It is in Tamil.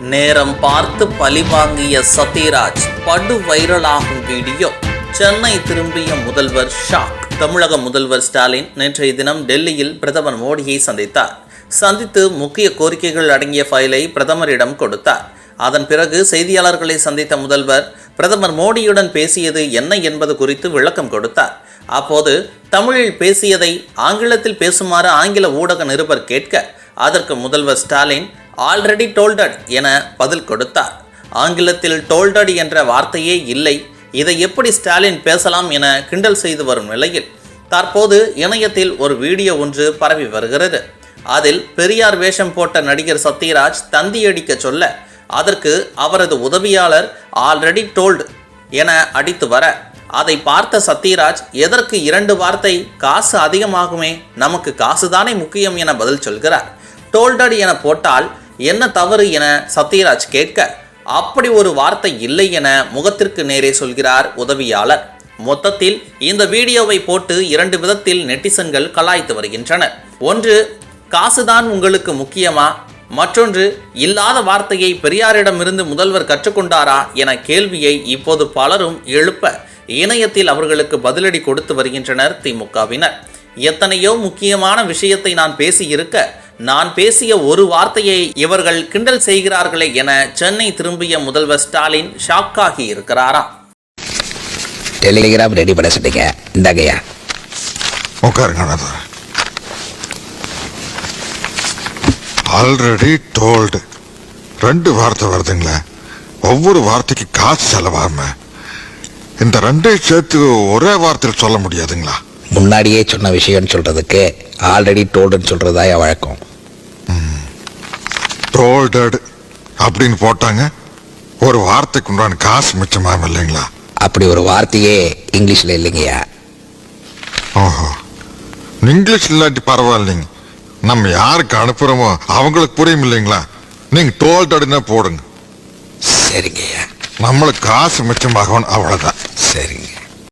நேரம் பார்த்து பழிவாங்கிய சத்யராஜ் படு வைரலாகும் வீடியோ. சென்னை திரும்பிய முதல்வர் ஷாக். தமிழக முதல்வர் ஸ்டாலின் நேற்றைய தினம் டெல்லியில் பிரதமர் மோடியை சந்தித்தார். சந்தித்து முக்கிய கோரிக்கைகள் அடங்கிய ஃபைலை பிரதமரிடம் கொடுத்தார். அதன் பிறகு செய்தியாளர்களை சந்தித்த முதல்வர் பிரதமர் மோடியுடன் பேசியது என்ன என்பது குறித்து விளக்கம் கொடுத்தார். அப்போது தமிழில் பேசியதை ஆங்கிலத்தில் பேசுமாறு ஆங்கில ஊடக நிருபர் கேட்க அதற்கு முதல்வர் ஸ்டாலின் ஆல்ரெடி டோல்டட் என பதில் கொடுத்தார். ஆங்கிலத்தில் டோல்டட் என்ற வார்த்தையே இல்லை. இதை எப்படி ஸ்டாலின் பேசலாம் என கிண்டல் செய்து வரும் நிலையில் தற்போது இணையத்தில் ஒரு வீடியோ ஒன்று பரவி வருகிறது. அதில் பெரியார் வேஷம் போட்ட நடிகர் சத்யராஜ் தந்தியடிக்க சொல்ல அதற்கு அவரது உதவியாளர் ஆல்ரெடி டோல்டு என அடித்து வர அதை பார்த்த சத்யராஜ் எதற்கு இரண்டு வார்த்தை? காசு அதிகமாகுமே. நமக்கு காசுதானே முக்கியம் என பதில் சொல்கிறார். டோல்டட் என போட்டால் என்ன தவறு என சத்யராஜ் கேட்க அப்படி ஒரு வார்த்தை இல்லை என முகத்திற்கு நேரே சொல்கிறார் உதவியாளர். மொத்தத்தில் இந்த வீடியோவை போட்டு இரண்டு விதத்தில் நெட்டிசன்கள் கலாய்த்து வருகின்றனர் ஒன்று காசுதான் உங்களுக்கு முக்கியமா? மற்றொன்று இல்லாத வார்த்தையை பெரியாரிடமிருந்து முதல்வர் கற்றுக்கொண்டாரா? என கேள்வியை இப்போது பலரும் எழுப்ப இணையத்தில் அவர்களுக்கு பதிலடி கொடுத்து வருகின்றனர் திமுகவினர் எத்தனையோ முக்கியமான விஷயத்தை நான் பேசியிருக்க நான் பேசிய ஒரு வார்த்தையை இவர்கள் கிண்டல் செய்கிறார்களே என சென்னை திரும்பிய முதல்வர் ஸ்டாலின் ஷாக்காகி இருக்கிறாராம். டெலிகிராம் ரெடி பண்ண சொன்னீங்க இந்தாங்கய்யா. உட்காருங்க ஆல்ரெடி டோல்டு ரெண்டு வார்த்தை வருதுங்களே. ஒவ்வொரு வார்த்தைக்கு காசு செலவாம இந்த ரெண்டையும் சேர்த்து ஒரே வார்த்தையில் சொல்ல முடியாதுங்களா? முன்னாடியே சொன்ன விஷயம்னு சொல்றதுக்கு ஆல்ரெடி டோல்டுன்னு சொல்றதா என் வழக்கம். டோல்டட் அப்படின்னு போட்டாங்க. ஒரு வார்த்தைக்கு உண்டான காசு மிச்சமாகும் இல்லைங்களா? அப்படி ஒரு வார்த்தையே இங்கிலீஷ்ல இல்லைங்கய்யா. ஓஹோ. இங்கிலீஷ் இல்லாட்டி பரவாயில்லைங்க. நம்ம யாருக்கு அனுப்புறோமோ அவங்களுக்கு புரியும் இல்லைங்களா? நீங்க டோல்டட்னா போடுங்க. சரிங்கய்யா. நம்மளுக்கு காசு மிச்சமாகணும் அவ்வளவுதான். சரிங்க.